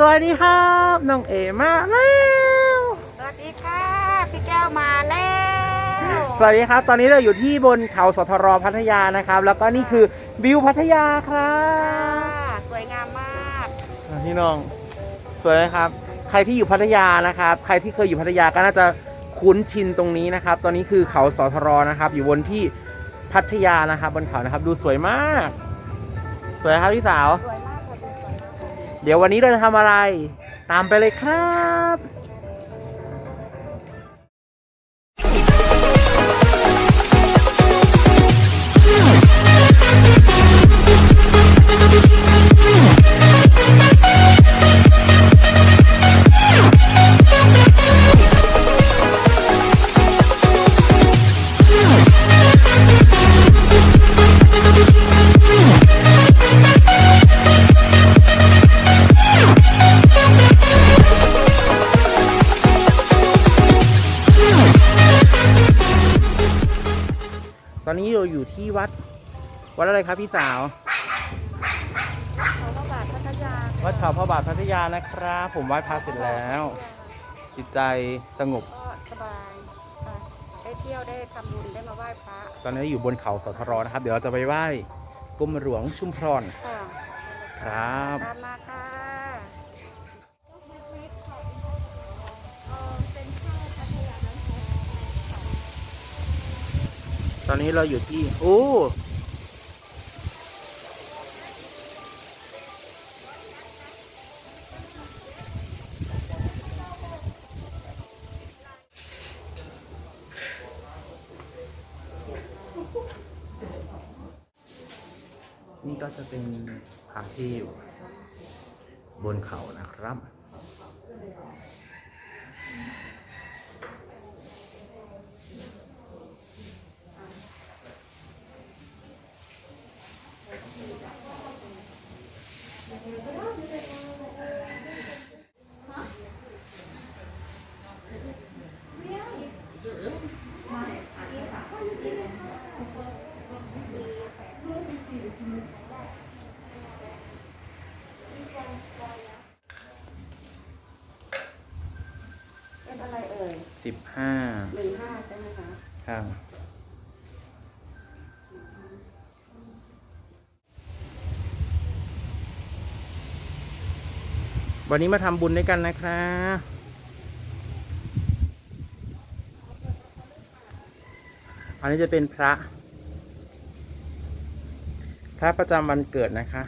สวัสดีครับน้องเอมาแล้วสวัสดีค่ะพี่แก้วมาแล้ว สวัสดีครับ ตอนนี้เราอยู่ที่บนเขาสทรพัทยานะครับ แล้วก็นี่คือวิวพัทยาครับสวยงามมากพี่น้อง สวยนะครับ ใครที่อยู่พัทยานะครับ ใครที่เคยอยู่พัทยาก็น่าจะคุ้นชินตรงนี้นะครับ ตอนนี้คือเขาสทรนะครับ อยู่บนที่พัทยานะครับ บนเขานะครับ ดูสวยมาก สวยครับพี่สาวสวยมาก เดี๋ยววันนี้เราจะทำอะไร ตามไปเลยครับ ตอนนี้เราอยู่ที่วัด วัดอะไรครับพี่สาว เขาพระบาทพัทยาวัดเขาพระบาทพัทยานะครับ ผมไหว้พระเสร็จแล้ว จิตใจสงบ ก็สบายค่ะได้เที่ยวได้ทำบุญได้มาไหว้พระตอนนี้อยู่บนเขาสทรนะครับ เดี๋ยวเราจะไปไหว้กรมหลวงชุมพรค่ะครับ ตามมาค่ะ ตอนนี้เราอยู่ที่ โอ้ นี่ก็จะเป็นผาที่อยู่ บนเขานะครับ เป็นอะไรเอ่ยสิบห้าหนึ่งห้าใช่ไหมคะครับวันนี้มาทำบุญด้วยกันนะครับอันนี้จะเป็นพระ พระประจำวันเกิดนะคะ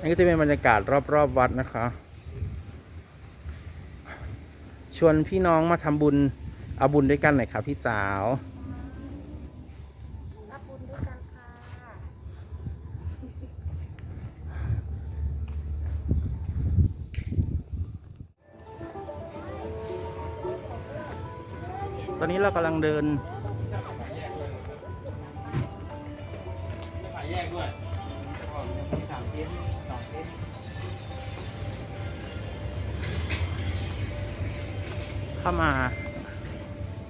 นี่ก็จะเป็นบรรยากาศรอบๆวัดนะคะ ชวนพี่น้องมาทำบุญ เอาบุญด้วยกันหน่อยครับพี่สาว อนนี้เรากำลังเดินเข้ามา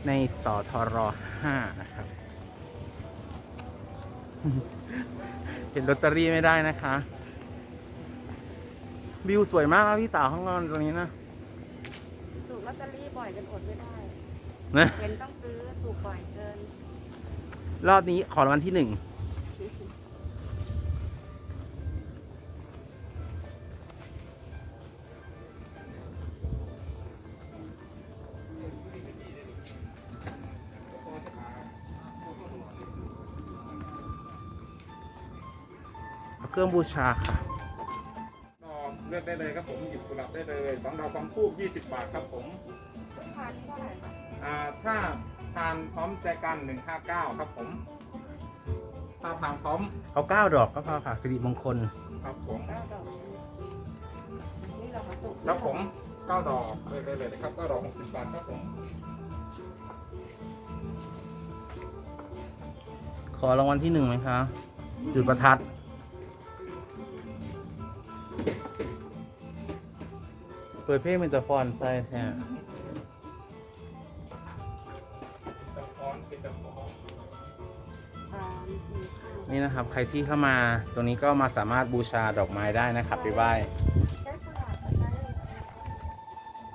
ในสอทรห้านะครับ เห็นลอตเตอรี่ไม่ได้นะคะ วิวสวยมากครับพี่สาวข้างนอกตรงนี้นะ ถูกลอตเตอรี่บ่อยจนอดไม่ได้ นะเห็นต้องซื้อถูกบ่อยเกินรอบนี้ขอรางวัลที่หนึ่งเอาเครื่องบูชาค่ะดอกเลือกได้เลยครับผม หยิบกุหลาบได้เลยสองดอกความทูบ20 บาทครับผมทานเท่าไหร่คะอ่า ถ้าทานพร้อมใจกัน159ครับผมถ้าทานพร้อมเอาเก้าดอกก็พอค่ะสิริมงคลครับผมเก้าดอกนี่เรามาถูกครับผม9ดอกเลือกได้เลยนะครับ9ดอก60บาทครับผมขอรางวัลที่หนึ่งไหมคะจุดประทัดเปิดเพลงเป็นตะฟอนใส่แท้ นี่นะครับใครที่เข้ามาตรงนี้ก็มาสามารถบูชาดอกไม้ได้นะครับไปไหว้ใช้กุหลาบใช้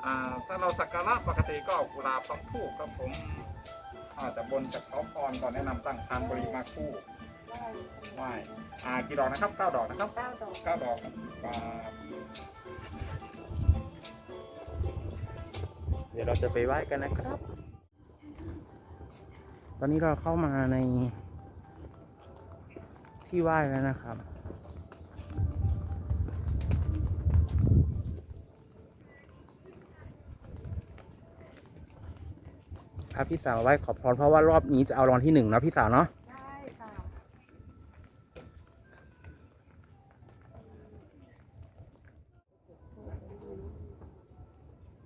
อ่าถ้าเราสักการะปกติก็เอากุหลาบสองคู่ครับผมอาจจะบนจากขอพรก่อนแนะนำตั้งทานบริมาคู่ได้ไหว้อ่ากี่ดอกนะครับเก้าดอกนะครับเก้าดอกเก้าดอกครับบาทเดี๋ยวเราจะไปไหว้กันนะครับ ตอนนี้เราเข้ามาใน ที่ไหว้แล้วนะครับ ครับพี่สาวไหว้ขอพรเพราะว่ารอบนี้จะเอารางวัลที่หนึ่งเนาะพี่สาวเนาะ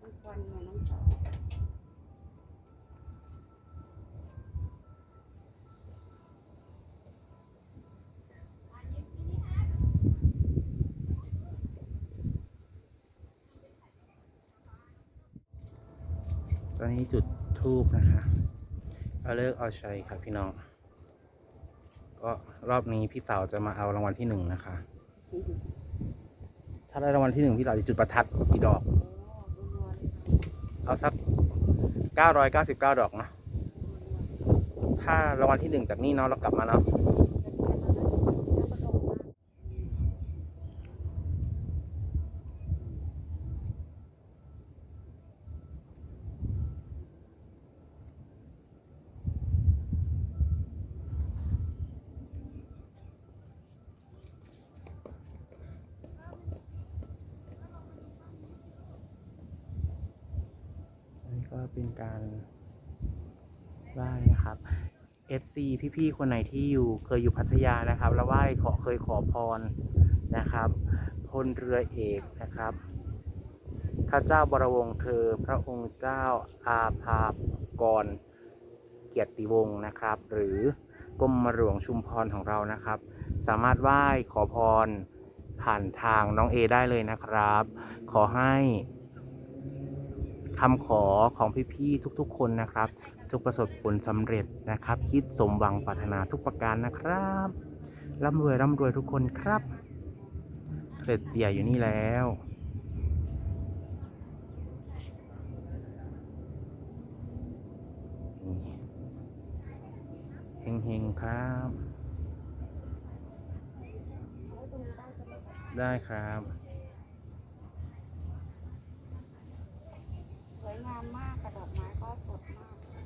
น้ำควันเนี่ยน้ำสาว ต อนนี้จุดทูบนะคะเอาเลิกเอาชัยครับพี่น้อง ก็รอบนี้พี่สาวจะมาเอารางวัลที่หนึ่งนะคะ ถ้าได้รางวัลที่หนึ่งพี่สาวจะจุดประทัดกี่ดอกเลยค่ะเอาสักเก้าร้อยเก้าสิบเก้าดอกเนาะถ้ารางวัลที่หนึ่งจากนี่เนาะเรากลับมาเนาะ เป็นการไหว้นะครับ FC พี่ๆคนไหนที่อยู่เคยอยู่พัทยานะครับ แล้วไหว้ขอเคยขอพรนะครับพลเรือเอกนะครับ พระเจ้าบรวงศ์เธอพระองค์เจ้าอาภากร เกียรติวงศ์นะครับ หรือกรมหลวงชุมพรของเรานะครับ สามารถไหว้ขอพรผ่านทางน้องเอได้เลยนะครับ ขอให้ คำขอของพี่ๆทุกๆ คนนะครับ ทุกประสบผลสำเร็จนะครับ คิดสมหวังปรารถนาทุกประการนะครับร่ำรวยร่ำรวยทุกคนครับเสด็จเตี่ยอยู่นี่แล้วเฮงๆครับ ได้ครับ วยงามมากกระดอกไม้ก็สดมากสวย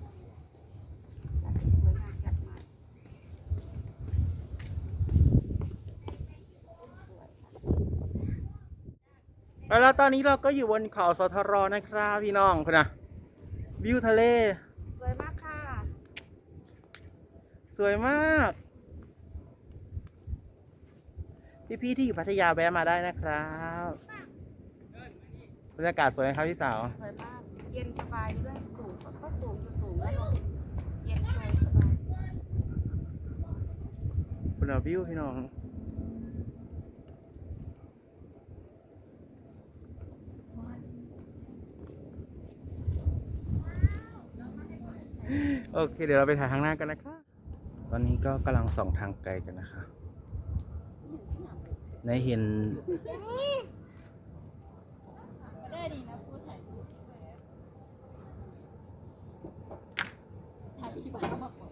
งามจัดมาแล้วตอนนี้เราก็อยู่บนเขาสทรนะครับพี่น้องคุณนะวิวทะเล สวยมากค่ะ สวยมาก พี่ๆที่อยู่พัทยาแวะมาได้นะครับบรรยากาศสวยไหมครับพี่สาว สวยมาก เย็นสบายด้วยสูงก็สูงอยู่สูงแล้วลงเย็นสบายสบายคุณเอาวิวพี่น้องโอเค เดี๋ยวเราไปถ่ายข้างหน้ากันนะคะ ตอนนี้ก็กำลังส่องทางไกลกันนะคะในเห็น ได้ดีนะพูดถ่ายรูปถ่ายที่บ้านมาก่อน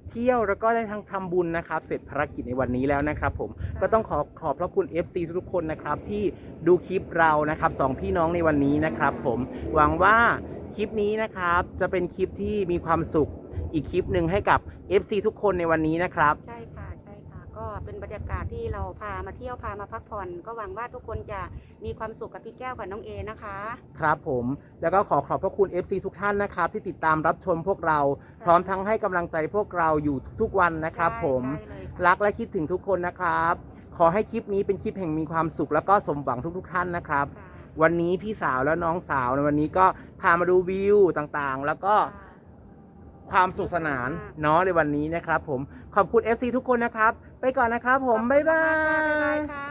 เที่ยวแล้วก็ได้ทั้งทำบุญนะครับ เสร็จภารกิจในวันนี้แล้วนะครับผมก็ต้องขอขอบพระคุณ FC ทุกๆคนนะครับที่ดูคลิปเรานะครับสองพี่น้องในวันนี้นะครับผมหวังว่าคลิปนี้นะครับจะเป็นคลิปที่มีความสุขอีกคลิปหนึ่งให้กับ FC ทุกคนในวันนี้นะครับใช่ค่ะใช่ค่ะก็ เป็นบรรยากาศที่เราพามาเที่ยวพามาพักผ่อน ก็หวังว่าทุกคนจะมีความสุขกับพี่แก้วกับน้องเอนะคะ ครับผมแล้วก็ขอขอบพระคุณ FC ทุกท่านนะครับ ที่ติดตามรับชมพวกเรา พร้อมทั้งให้กำลังใจพวกเราอยู่ทุกๆวันนะครับผมรักและคิดถึงทุกคนนะครับ ขอให้คลิปนี้เป็นคลิปแห่งมีความสุข แล้วก็สมหวังทุกๆท่านนะครับวันนี้พี่สาวและน้องสาวในวันนี้ก็พามาดูวิวต่างๆ แล้วก็ความสุขสนานเนาะในวันนี้นะครับ ผมขอบคุณ FC ทุกคนนะครับ ไปก่อนนะครับผม บ๊ายบาย ค่ะ